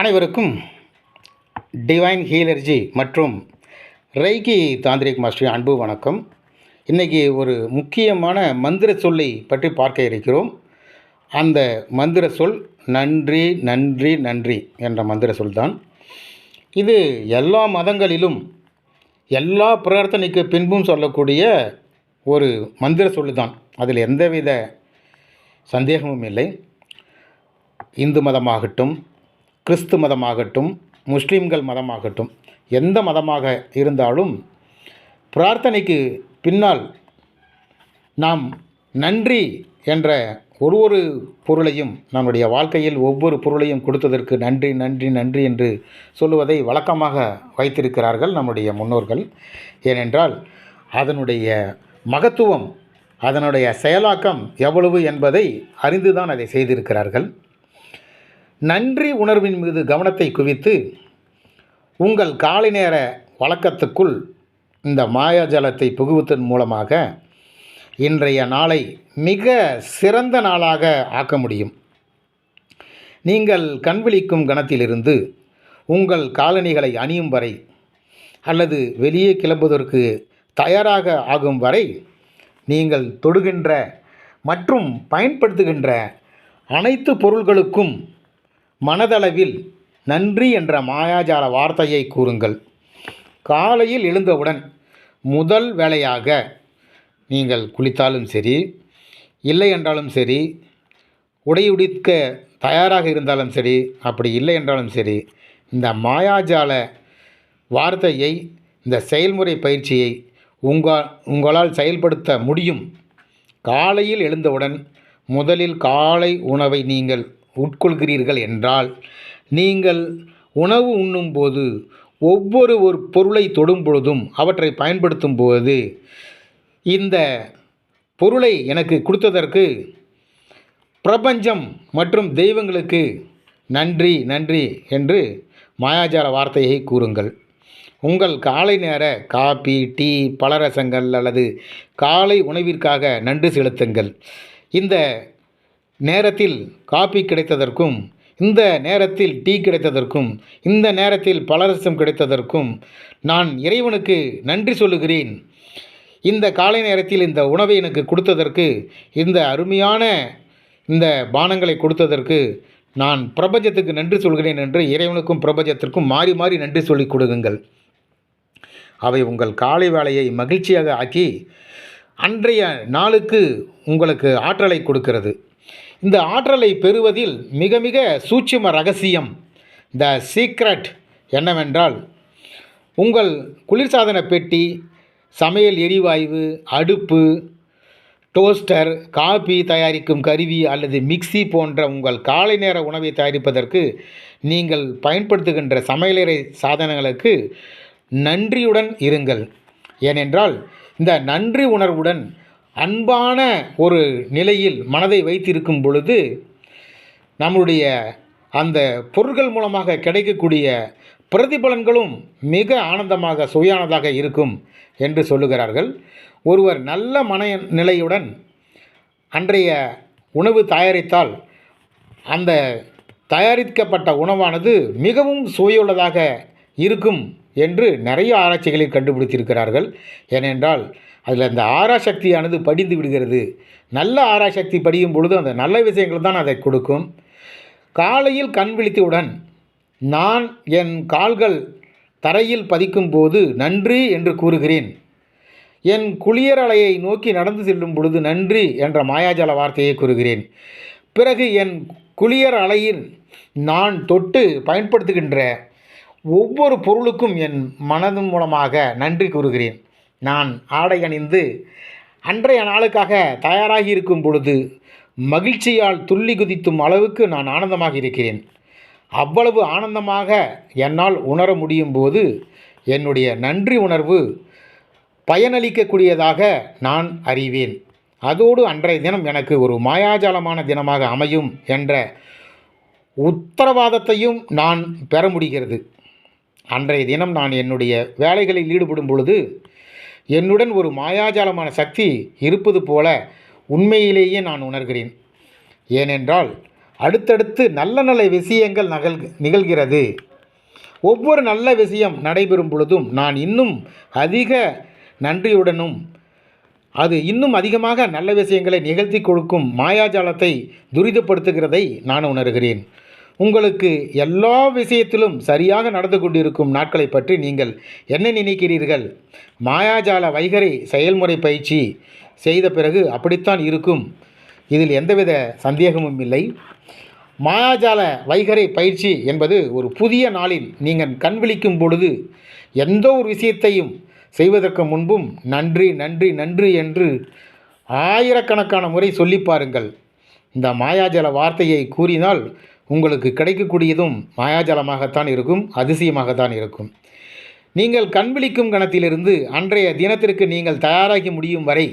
அனைவருக்கும் டிவைன் ஹீலர்ஜி மற்றும் reiki tantric master அன்பு வணக்கம். இன்றைக்கி ஒரு முக்கியமான மந்திர சொல்லை பற்றி பார்க்க இருக்கிறோம். அந்த மந்திர சொல் நன்றி நன்றி நன்றி என்ற மந்திர சொல் தான் இது எல்லா மதங்களிலும் எல்லா பிரார்த்தனைக்கு பின்பும் சொல்லக்கூடிய ஒரு மந்திர சொல் தான் அதில் எந்தவித சந்தேகமும் இல்லை. இந்து மதமாகட்டும் கிறிஸ்து மதமாகட்டும் முஸ்லீம்கள் மதமாகட்டும் எந்த மதமாக இருந்தாலும் பிரார்த்தனைக்கு பின்னால் நாம் நன்றி என்ற ஒரு ஒரு பொருளையும் நம்முடைய வாழ்க்கையில் ஒவ்வொரு பொருளையும் கொடுத்ததற்கு நன்றி நன்றி நன்றி என்று சொல்லுவதை வழக்கமாக வைத்திருக்கிறார்கள் நம்முடைய முன்னோர்கள். ஏனென்றால் அதனுடைய மகத்துவம் அதனுடைய செயலாக்கம் எவ்வளவு என்பதை அறிந்துதான் அதை செய்திருக்கிறார்கள். நன்றி உணர்வின் மீது கவனத்தை குவித்து உங்கள் காலை நேர வழக்கத்துக்குள் இந்த மாயாஜலத்தை புகுவதன் மூலமாக இன்றைய நாளை மிக சிறந்த நாளாக ஆக்க முடியும். நீங்கள் கண்விழிக்கும் கணத்திலிருந்து உங்கள் காலணிகளை அணியும் வரை அல்லது வெளியே கிளம்புவதற்கு தயாராக ஆகும் வரை நீங்கள் தொடுகின்ற மற்றும் பயன்படுத்துகின்ற அனைத்து பொருள்களுக்கும் மனதளவில் நன்றி என்ற மாயாஜால வார்த்தையை கூறுங்கள். காலையில் எழுந்தவுடன் முதல் வேலையாக நீங்கள் குளித்தாலும் சரி இல்லை என்றாலும் சரி உடையுடிக்க தயாராக இருந்தாலும் சரி அப்படி இல்லை என்றாலும் சரி இந்த மாயாஜால வார்த்தையை இந்த செயல்முறை பயிற்சியை உங்கள் உங்களால் செயல்படுத்த முடியும். காலையில் எழுந்தவுடன் முதலில் காலை உணவை நீங்கள் உட்கொள்கிறீர்கள் என்றால் நீங்கள் உணவு உண்ணும்போது ஒவ்வொரு ஒரு பொருளை தொடும் பொழுதும் அவற்றை பயன்படுத்தும் போது இந்த பொருளை எனக்கு கொடுத்ததற்கு பிரபஞ்சம் மற்றும் தெய்வங்களுக்கு நன்றி நன்றி என்று மாயாஜால வார்த்தையை கூறுங்கள். உங்கள் காலை நேர காபி டீ பலரசங்கள் அல்லது காலை உணவிற்காக நன்றி செலுத்துங்கள். இந்த நேரத்தில் காபி கிடைத்ததற்கும் இந்த நேரத்தில் டீ கிடைத்ததற்கும் இந்த நேரத்தில் பலரசம் கிடைத்ததற்கும் நான் இறைவனுக்கு நன்றி சொல்லுகிறேன். இந்த காலை நேரத்தில் இந்த உணவை எனக்கு கொடுத்ததற்கு இந்த அருமையான இந்த பானங்களை கொடுத்ததற்கு நான் பிரபஞ்சத்துக்கு நன்றி சொல்கிறேன் என்று இறைவனுக்கும் பிரபஞ்சத்திற்கும் மாறி மாறி நன்றி சொல்லிக் கொடுங்கள். அவை உங்கள் காலை வேலையை மகிழ்ச்சியாக ஆக்கி அன்றைய நாளுக்கு உங்களுக்கு ஆற்றலை கொடுக்கிறது. இந்த ஆற்றலை பெறுவதில் மிக மிக சூட்சும ரகசியம் த சீக்ரெட் என்னவென்றால் உங்கள் குளிர்சாதன பெட்டி சமையல் எரிவாயு அடுப்பு டோஸ்டர் காபி தயாரிக்கும் கருவி அல்லது மிக்ஸி போன்ற உங்கள் காலை நேர உணவை தயாரிப்பதற்கு நீங்கள் பயன்படுத்துகின்ற சமையலறை சாதனங்களுக்கு நன்றியுடன் இருங்கள். ஏனென்றால் இந்த நன்றி உணர்வுடன் அன்பான ஒரு நிலையில் மனதை வைத்திருக்கும் பொழுது நம்முடைய அந்த பொருட்கள் மூலமாக கிடைக்கக்கூடிய பிரதிபலன்களும் மிக ஆனந்தமாக சுவையானதாக இருக்கும் என்று சொல்லுகிறார்கள். ஒருவர் நல்ல மன நிலையுடன் அன்றைய உணவு தயாரித்தால் அந்த தயாரிக்கப்பட்ட உணவானது மிகவும் சுவையுள்ளதாக இருக்கும் என்று நிறைய ஆராய்ச்சிகளில் கண்டுபிடித்திருக்கிறார்கள். ஏனென்றால் அதில் அந்த ஆராசக்தியானது படிந்து விடுகிறது. நல்ல ஆராசக்தி படியும் பொழுது அந்த நல்ல விஷயங்கள் தான் அதை கொடுக்கும். காலையில் கண் விழித்தவுடன் நான் என் கால்கள் தரையில் பதிக்கும் போது நன்றி என்று கூறுகிறேன். என் குளியரலையை நோக்கி நடந்து செல்லும் பொழுது நன்றி என்ற மாயாஜால வார்த்தையை கூறுகிறேன். பிறகு என் குளியர் அலையில் நான் தொட்டு பயன்படுத்துகின்ற ஒவ்வொரு பொருளுக்கும் என் மனதின் மூலமாக நன்றி கூறுகிறேன். நான் ஆடை அணிந்து அன்றைய நாளுக்காக தயாராகி இருக்கும் பொழுது மகிழ்ச்சியால் துள்ளி குதித்தும் அளவுக்கு நான் ஆனந்தமாக இருக்கிறேன். அவ்வளவு ஆனந்தமாக என்னால் உணர முடியும் போது என்னுடைய நன்றி உணர்வு பயனளிக்கக்கூடியதாக நான் அறிவேன். அதோடு அன்றைய தினம் எனக்கு ஒரு மாயாஜாலமான தினமாக அமையும் என்ற உத்தரவாதத்தையும் நான் பெற முடிகிறது. அன்றைய தினம் நான் என்னுடைய வேலைகளில் ஈடுபடும் பொழுது என்னுடன் ஒரு மாயாஜாலமான சக்தி இருப்பது போல உண்மையிலேயே நான் உணர்கிறேன். ஏனென்றால் அடுத்தடுத்து நல்ல நல்ல விஷயங்கள் நகல் நிகழ்கிறது. ஒவ்வொரு நல்ல விஷயம் நடைபெறும் பொழுதும் நான் இன்னும் அதிக நன்றியுடனும் அது இன்னும் அதிகமாக நல்ல விஷயங்களை நிகழ்த்தி கொடுக்கும் மாயாஜாலத்தை துரிதப்படுத்துகிறதை நான் உணர்கிறேன். உங்களுக்கு எல்லா விஷயத்திலும் சரியாக நடந்து கொண்டிருக்கும் நாட்களை பற்றி நீங்கள் என்ன நினைக்கிறீர்கள்? மாயாஜால வைகரை செயல்முறை பயிற்சி செய்த பிறகு அப்படித்தான் இருக்கும். இதில் எந்தவித சந்தேகமும் இல்லை. மாயாஜால வைகரை பயிற்சி என்பது ஒரு புதிய நாளில் நீங்கள் கண் விழிக்கும் பொழுது எந்த ஒரு விஷயத்தையும் செய்வதற்கு முன்பும் நன்றி நன்றி நன்றி என்று ஆயிரக்கணக்கான முறை சொல்லி பாருங்கள். இந்த மாயாஜால வார்த்தையை கூறினால் உங்களுக்கு கிடைக்கக்கூடியதும் மாயாஜாலமாகத்தான் இருக்கும் அதிசயமாகத்தான் இருக்கும். நீங்கள் கண் விழிக்கும் கணத்திலிருந்து அன்றைய தினத்திற்கு நீங்கள் தயாராகி முடியும் வரை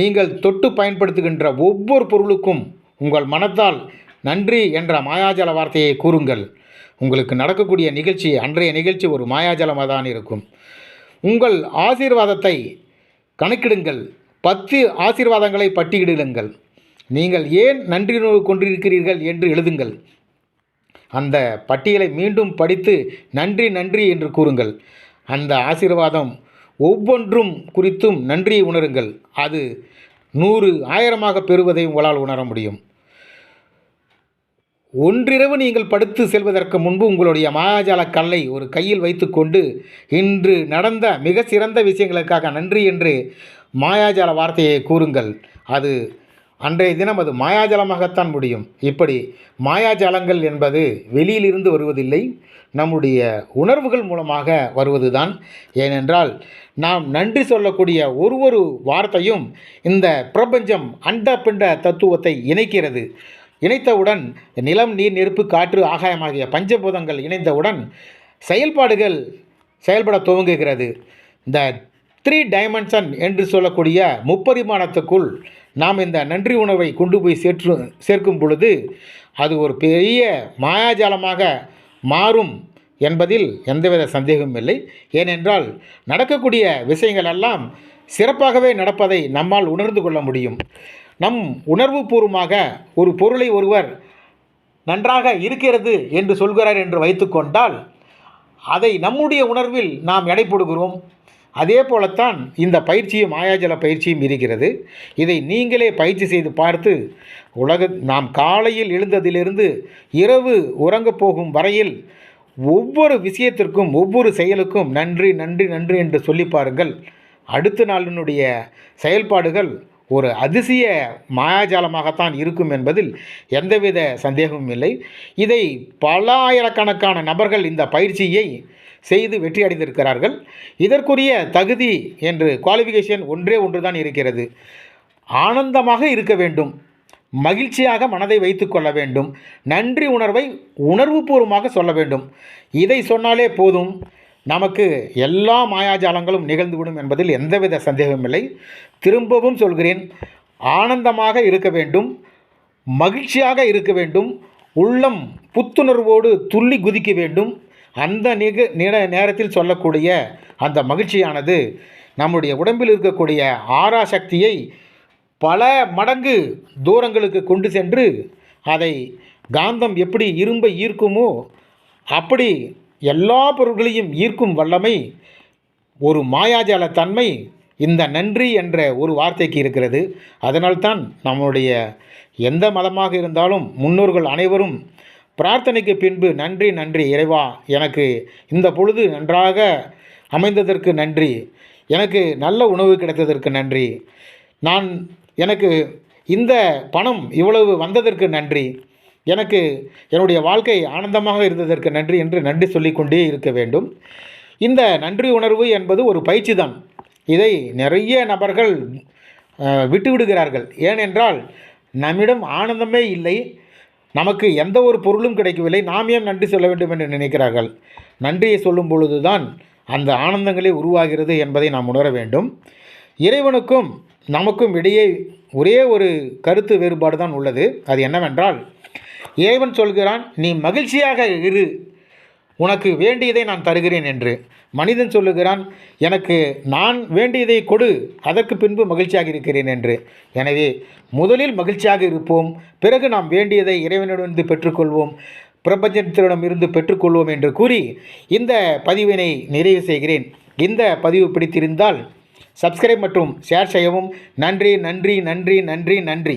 நீங்கள் தொட்டு பயன்படுத்துகின்ற ஒவ்வொரு பொருளுக்கும் உங்கள் மனத்தால் நன்றி என்ற மாயாஜால வார்த்தையை கூறுங்கள். உங்களுக்கு நடக்கக்கூடிய நிகழ்ச்சி அன்றைய நிகழ்ச்சி ஒரு மாயாஜாலமாக தான் இருக்கும். உங்கள் ஆசீர்வாதத்தை கணக்கிடுங்கள். பத்து ஆசீர்வாதங்களை பட்டியலிடுங்கள். நீங்கள் ஏன் நன்றி உணர்வு கொண்டிருக்கிறீர்கள் என்று எழுதுங்கள். அந்த பட்டியலை மீண்டும் படித்து நன்றி நன்றி என்று கூறுங்கள். அந்த ஆசீர்வாதம் ஒவ்வொன்றும் குறித்தும் நன்றியை உணருங்கள். அது நூறு ஆயிரமாக பெறுவதை உங்களால் உணர முடியும். ஒன்றிரவு நீங்கள் படுத்து செல்வதற்கு முன்பு உங்களுடைய மாயாஜால கல்லை ஒரு கையில் வைத்துக்கொண்டு இன்று நடந்த மிக சிறந்த விஷயங்களுக்காக நன்றி என்று மாயாஜால வார்த்தையை கூறுங்கள். அது அன்றைய தினம் அது மாயாஜலமாகத்தான் முடியும். இப்படி மாயாஜாலங்கள் என்பது வெளியிலிருந்து வருவதில்லை நம்முடைய உணர்வுகள் மூலமாக வருவதுதான். ஏனென்றால் நாம் நன்றி சொல்லக்கூடிய ஒரு ஒரு வார்த்தையும் இந்த பிரபஞ்சம் அண்ட பிண்ட தத்துவத்தை இணைக்கிறது. இணைத்தவுடன் நிலம் நீர் நெருப்பு காற்று ஆகாயமாகிய பஞ்சபூதங்கள் இணைந்தவுடன் செயல்பாடுகள் செயல்பட துவங்குகிறது. இந்த த்ரீ டைமென்ஷன் என்று சொல்லக்கூடிய முப்பரிமாணத்துக்குள் நாம் இந்த நன்றி உணர்வை கொண்டு போய் சேர்த்து சேர்க்கும் பொழுது அது ஒரு பெரிய மாயாஜாலமாக மாறும் என்பதில் எந்தவித சந்தேகமும் இல்லை. ஏனென்றால் நடக்கக்கூடிய விஷயங்கள் எல்லாம் சிறப்பாகவே நடப்பதை நம்மால் உணர்ந்து கொள்ள முடியும். நம் உணர்வுபூர்வமாக ஒரு பொருளை ஒருவர் நன்றாக இருக்கிறது என்று சொல்கிறார் என்று வைத்துக்கொண்டால் அதை நம்முடைய உணர்வில் நாம் எடை போடுகிறோம் அதே போலத்தான் இந்த பயிற்சியும் மாயாஜல பயிற்சியும் இருக்கிறது. இதை நீங்களே பயிற்சி செய்து பார்த்து உலக நாம் காலையில் எழுந்ததிலிருந்து இரவு உறங்கப் போகும் வரையில் ஒவ்வொரு விஷயத்திற்கும் ஒவ்வொரு செயலுக்கும் நன்றி நன்றி நன்றி என்று சொல்லி பாருங்கள். அடுத்த நாளினுடைய செயல்பாடுகள் ஒரு அதிசய மாயாஜாலமாகத்தான் இருக்கும் என்பதில் எந்தவித சந்தேகமும் இல்லை. இதை பல ஆயிரக்கணக்கான நபர்கள் இந்த பயிற்சியை செய்து வெற்றி அடைந்திருக்கிறார்கள். இதற்குரிய தகுதி என்று குவாலிஃபிகேஷன் ஒன்றே ஒன்று தான் இருக்கிறது. ஆனந்தமாக இருக்க வேண்டும். மகிழ்ச்சியாக மனதை வைத்து கொள்ள வேண்டும். நன்றி உணர்வை உணர்வுபூர்வமாக சொல்ல வேண்டும். இதை சொன்னாலே போதும். நமக்கு எல்லா மாயாஜாலங்களும் நிகழ்ந்துவிடும் என்பதில் எந்தவித சந்தேகமில்லை திரும்பவும் சொல்கிறேன். ஆனந்தமாக இருக்க வேண்டும். மகிழ்ச்சியாக இருக்க வேண்டும். உள்ளம் புத்துணர்வோடு துள்ளி குதிக்க வேண்டும். அந்த நிக நில நேரத்தில் சொல்லக்கூடிய அந்த மகிழ்ச்சியானது நம்முடைய உடம்பில் இருக்கக்கூடிய ஆறா சக்தியை பல மடங்கு தூரங்களுக்கு கொண்டு சென்று அதை காந்தம் எப்படி இரும்பை ஈர்க்குமோ அப்படி எல்லா பொருள்களையும் ஈர்க்கும் வல்லமை ஒரு மாயாஜால தன்மை இந்த நன்றி என்ற ஒரு வார்த்தைக்கு இருக்கிறது. அதனால்தான் நம்முடைய எந்த மதமாக இருந்தாலும் முன்னோர்கள் அனைவரும் பிரார்த்தனைக்கு பின்பு நன்றி நன்றி இறைவா எனக்கு இந்த பொழுது நன்றாக அமைந்ததற்கு நன்றி. எனக்கு நல்ல உணவு கிடைத்ததற்கு நன்றி. நான் எனக்கு இந்த பணம் இவ்வளவு வந்ததற்கு நன்றி. எனக்கு என்னுடைய வாழ்க்கை ஆனந்தமாக இருந்ததற்கு நன்றி என்று நன்றி சொல்லிக்கொண்டே இருக்க வேண்டும். இந்த நன்றி உணர்வு என்பது ஒரு பயிற்சி தான் இதை நிறைய நபர்கள் விட்டுவிடுகிறார்கள். விட்டு விடுகிறார்கள் ஏனென்றால் நம்மிடம் ஆனந்தமே இல்லை நமக்கு எந்த ஒரு பொருளும் கிடைக்கவில்லை. நாம் ஏன் நன்றி சொல்ல வேண்டும் என்று நினைக்கிறார்கள்? நன்றியை சொல்லும் பொழுது தான் அந்த ஆனந்தங்களே உருவாகிறது என்பதை நாம் உணர வேண்டும். இறைவனுக்கும் நமக்கும் இடையே ஒரே ஒரு கருத்து வேறுபாடு தான் உள்ளது. அது என்னவென்றால் இறைவன் சொல்கிறான் நீ மகிழ்ச்சியாக இரு. உனக்கு வேண்டியதை நான் தருகிறேன் என்று. மனிதன் சொல்லுகிறான் எனக்கு நான் வேண்டியதை கொடு அதற்கு பின்பு மகிழ்ச்சியாக இருக்கிறேன் என்று. எனவே முதலில் மகிழ்ச்சியாக இருப்போம் பிறகு நாம் வேண்டியதை இறைவனிடமிருந்து பெற்றுக்கொள்வோம் பிரபஞ்சத்திடம் இருந்து பெற்றுக்கொள்வோம் என்று கூறி இந்த பதிவினை நிறைவு செய்கிறேன். இந்த பதிவு பிடித்திருந்தால் சப்ஸ்கிரைப் மற்றும் ஷேர் செய்யவும். நன்றி நன்றி நன்றி நன்றி நன்றி.